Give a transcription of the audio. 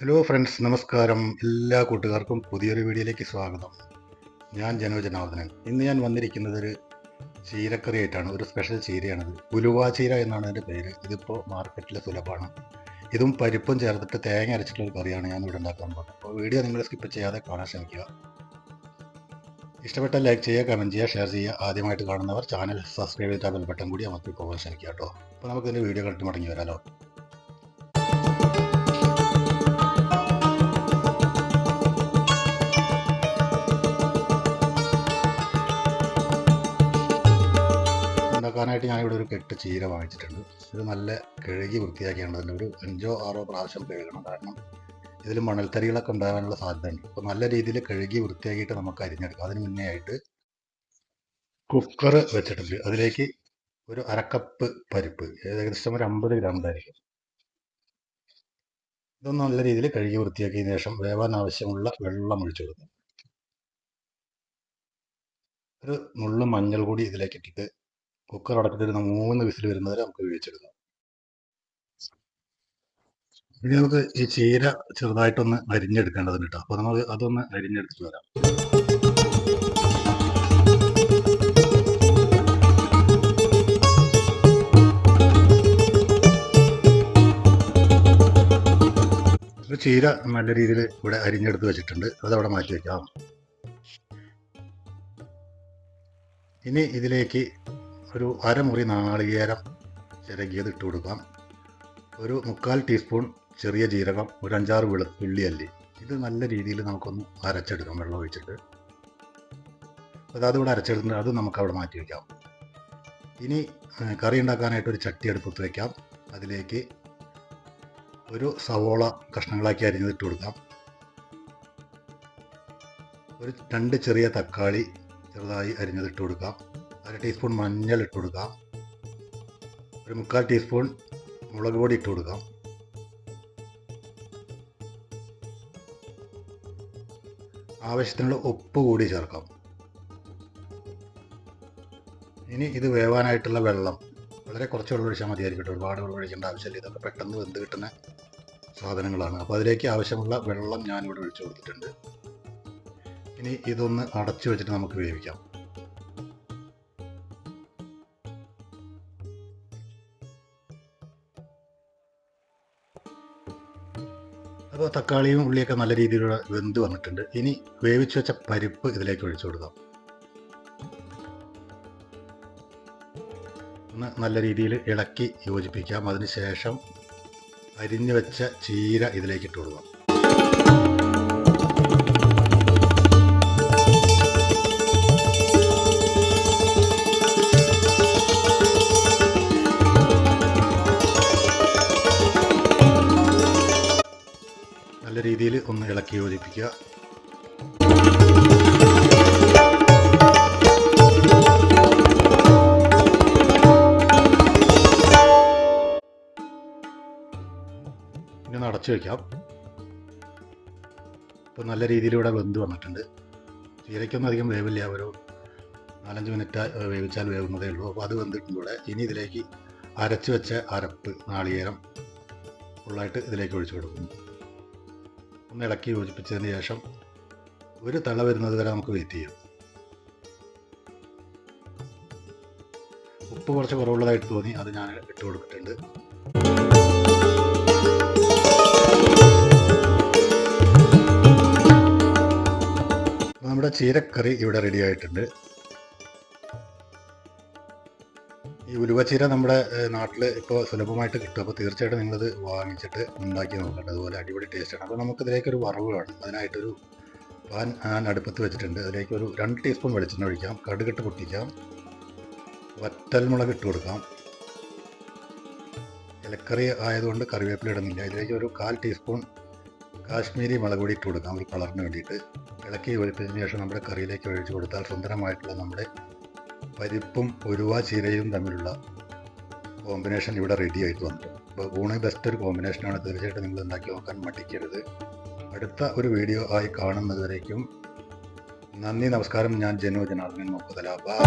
Hello friends നമസ്കാരം. എല്ലാ കൂട്ടുകാർക്കും പുതിയൊരു വീഡിയോയിലേക്ക് സ്വാഗതം. ഞാൻ ജനോജനാർദ്ദനൻ. ഇന്ന് ഞാൻ വന്നിരിക്കുന്നത് ഒരു ചീരക്കറി ആയിട്ടാണ് ഒരു സ്പെഷ്യൽ ചീരയാണിത്. ഉലുവ ചീര എന്നാണ് അതിന്റെ പേര്. ഇതിപ്പോൾ മാർക്കറ്റിൽ സുലഭമാണ്. ഇതും പരിപ്പും ചേർത്തിട്ട് തേങ്ങ അരച്ചിട്ടുള്ള ഒരു കറിയാണ് ഞാൻ ഇവിടെ ഉണ്ടാക്കാൻ പോകുന്നത്. അപ്പോൾ വീഡിയോ നിങ്ങൾ സ്കിപ്പ് ചെയ്യാതെ കാണാൻ ശ്രമിക്കുക. ഇഷ്ടപ്പെട്ട ലൈക്ക് ചെയ്യുക കമന്റ് ചെയ്യുക ഷെയർ ചെയ്യുക. ആദ്യമായിട്ട് കാണുന്നവർ ചാനൽ സബ്സ്ക്രൈബ് ചെയ്താൽ ബെൽ ബട്ടൺ കൂടി നമുക്ക് പോകാൻ ശ്രമിക്കുക കേട്ടോ. അപ്പോൾ നമുക്ക് ഇതിന്റെ വീഡിയോ കണ്ടിട്ട് മടങ്ങി വരാമല്ലോ ഉണ്ടാക്കാനായിട്ട് ഞാനിവിടെ ഒരു കെട്ട് ചീര വാങ്ങിച്ചിട്ടുണ്ട്. ഇത് നല്ല കഴുകി വൃത്തിയാക്കിയാണ് ഒരു അഞ്ചോ ആറോ പ്രാവശ്യം കഴുകണം കാരണം ഇതിൽ മണൽത്തരികളൊക്കെ ഉണ്ടാകാനുള്ള സാധ്യതയുണ്ട്. അപ്പോൾ നല്ല രീതിയിൽ കഴുകി വൃത്തിയാക്കിയിട്ട് നമുക്ക് അരിഞ്ഞെടുക്കാം. അതിന് മുന്നേ ആയിട്ട് കുക്കർ വെച്ചിട്ടുണ്ട്. അതിലേക്ക് ഒരു അരക്കപ്പ് പരിപ്പ് ഏകദേശം ഒരു അമ്പത് ഗ്രാം ഉണ്ടായിരിക്കും ഇതൊന്ന് നല്ല രീതിയിൽ കഴുകി വൃത്തിയാക്കിയതിനു ശേഷം വേവാൻ ആവശ്യമുള്ള വെള്ളം ഒഴിച്ചു കൊടുക്കും. ഒരു നുള്ളു മഞ്ഞൾ കൂടി ഇതിലേക്ക് ഇട്ടിട്ട് കുക്കർ അടച്ചിട്ട് മൂന്ന് വിസിൽ വരുന്നവരെ നമുക്ക് വേവിച്ചെടുക്കാം. ഇനി നമുക്ക് ഈ ചീര ചെറുതായിട്ടൊന്ന് അരിഞ്ഞെടുക്കേണ്ടതുണ്ട് കേട്ടോ അപ്പോൾ നമ്മൾ അതൊന്ന് അരിഞ്ഞെടുത്തിട്ട് വരാം. ചീര നല്ല രീതിയിൽ ഇവിടെ അരിഞ്ഞെടുത്ത് വെച്ചിട്ടുണ്ട്. അതവിടെ മാറ്റി വയ്ക്കാം ഇനി ഇതിലേക്ക് ഒരു അരമുറി നാളികേരം ചിരകിയത് ഇട്ട് കൊടുക്കാം. ഒരു മുക്കാൽ ടീസ്പൂൺ ചെറിയ ജീരകം ഒരു അഞ്ചാറ് വെളുത്തുള്ളി അല്ലി. ഇത് നല്ല രീതിയിൽ നമുക്കൊന്ന് അരച്ചെടുക്കാം വെള്ളം ഒഴിച്ചിട്ട്. അത് ഇവിടെ അരച്ചെടുത്തിട്ട് അത് നമുക്ക് അവിടെ മാറ്റി വയ്ക്കാം ഇനി കറി ഉണ്ടാക്കാനായിട്ട് ഒരു ചട്ടി അടുപ്പത്ത് വയ്ക്കാം അതിലേക്ക് ഒരു സവോള കഷ്ണങ്ങളാക്കി അരിഞ്ഞത് ഇട്ട് കൊടുക്കാം. ഒരു രണ്ട് ചെറിയ തക്കാളി ചെറുതായി അരിഞ്ഞതിട്ട് കൊടുക്കാം. അര ടീസ്പൂൺ മഞ്ഞൾ ഇട്ട് കൊടുക്കാം. ഒരു മുക്കാൽ ടീസ്പൂൺ മുളക് പൊടി ഇട്ട് കൊടുക്കാം. ആവശ്യത്തിനുള്ള ഉപ്പ് കൂടി ചേർക്കാം. ഇനി ഇത് വേവാനായിട്ടുള്ള വെള്ളം വളരെ കുറച്ച് വെള്ളം ഒഴിച്ചാൽ മതിയായിരിക്കും കേട്ടോ. ഒരുപാട് വെള്ളം ഒഴിക്കേണ്ട ആവശ്യമില്ല. ഇതൊക്കെ പെട്ടെന്ന് വെന്ത് കിട്ടുന്ന സാധനങ്ങളാണ്. അപ്പോൾ അതിലേക്ക് ആവശ്യമുള്ള വെള്ളം ഞാനിവിടെ ഒഴിച്ചു കൊടുത്തിട്ടുണ്ട്. ഇനി ഇതൊന്ന് അടച്ചു വെച്ചിട്ട് നമുക്ക് വേവിക്കാം. അപ്പോൾ തക്കാളിയും ഉള്ളിയൊക്കെ നല്ല രീതിയിലുള്ള വെന്ത് വന്നിട്ടുണ്ട്. ഇനി വേവിച്ച് വെച്ച പരിപ്പ് ഇതിലേക്ക് ഒഴിച്ചു കൊടുക്കാം. ഒന്ന് നല്ല രീതിയിൽ ഇളക്കി യോജിപ്പിക്കാം. അതിനുശേഷം അരിഞ്ഞു വെച്ച ചീര ഇതിലേക്ക് ഇട്ട് കൊടുക്കാം. രീതിയിൽ ഒന്ന് ഇളക്കി യോജിപ്പിക്കുക. ഇനി ഒന്ന് അടച്ചു വയ്ക്കാം ഇപ്പം നല്ല രീതിയിൽ ഇവിടെ വെന്ത് വന്നിട്ടുണ്ട്. ചീരയ്ക്കൊന്നും അധികം വേവില്ല. ഒരു നാലഞ്ച് മിനിറ്റ് വേവിച്ചാൽ വേവുന്നതേ ഉള്ളൂ. അപ്പോൾ അത് വെന്തിട്ടുണ്ട് ഇനി ഇതിലേക്ക് അരച്ചു വെച്ച അരപ്പ് നാളികേരം ഫുള്ളായിട്ട് ഇതിലേക്ക് ഒഴിച്ചു കൊടുക്കും ഒന്ന് ഇളക്കി യോജിപ്പിച്ചതിന് ശേഷം ഒരു തള വരുന്നത് വരെ നമുക്ക് വെയിറ്റ് ചെയ്യാം. ഉപ്പ് കുറച്ച് കുറവുള്ളതായിട്ട് തോന്നി അത് ഞാൻ ഇട്ട് കൊടുത്തിട്ടുണ്ട്. നമ്മുടെ ചീരക്കറി ഇവിടെ റെഡി ആയിട്ടുണ്ട്. ഈ ഉലുവച്ചീര നമ്മുടെ നാട്ടിൽ ഇപ്പോൾ സുലഭമായിട്ട് കിട്ടും. അപ്പോൾ തീർച്ചയായിട്ടും നിങ്ങളിത് വാങ്ങിച്ചിട്ട് ഉണ്ടാക്കി നോക്കേണ്ടത് അതുപോലെ അടിപൊളി ടേസ്റ്റാണ് അപ്പോൾ നമുക്കിതിലേക്ക് ഒരു വറവ് വേണം അതിനായിട്ടൊരു പാൻ ഞാൻ അടുപ്പത്ത് വെച്ചിട്ടുണ്ട്. അതിലേക്ക് ഒരു രണ്ട് ടീസ്പൂൺ വെളിച്ചെണ്ണ ഒഴിക്കാം. കടുകിട്ട് പൊട്ടിക്കാം. വറ്റൽമുളക് ഇട്ട് കൊടുക്കാം. ഇലക്കറി ആയതുകൊണ്ട് കറിവേപ്പില ഇടുന്നില്ല. ഇതിലേക്ക് ഒരു കാൽ ടീസ്പൂൺ കാശ്മീരി മുളക് പൊടി ഇട്ട് കൊടുക്കാം. ഒരു കളറിന് വേണ്ടിയിട്ട്. ഇളക്കി ഒഴിപ്പിച്ചതിന് ശേഷം നമ്മുടെ കറിയിലേക്ക് ഒഴിച്ച് കൊടുത്താൽ സുന്ദരമായിട്ടുള്ള നമ്മുടെ പരിപ്പും ഒരുവാ ചീരയും തമ്മിലുള്ള കോമ്പിനേഷൻ ഇവിടെ റെഡി ആയിട്ട് വന്നു. അപ്പോൾ ഊണ് ബെസ്റ്റ് ഒരു കോമ്പിനേഷനാണ് തീർച്ചയായിട്ടും നിങ്ങൾ ഉണ്ടാക്കി നോക്കാൻ മടിക്കരുത്. അടുത്ത ഒരു വീഡിയോ ആയി കാണുന്നതുവരേക്കും നന്ദി നമസ്കാരം. ഞാൻ ജനോ ജനാർദ്ദനൻ നോക്കുതല ബൈ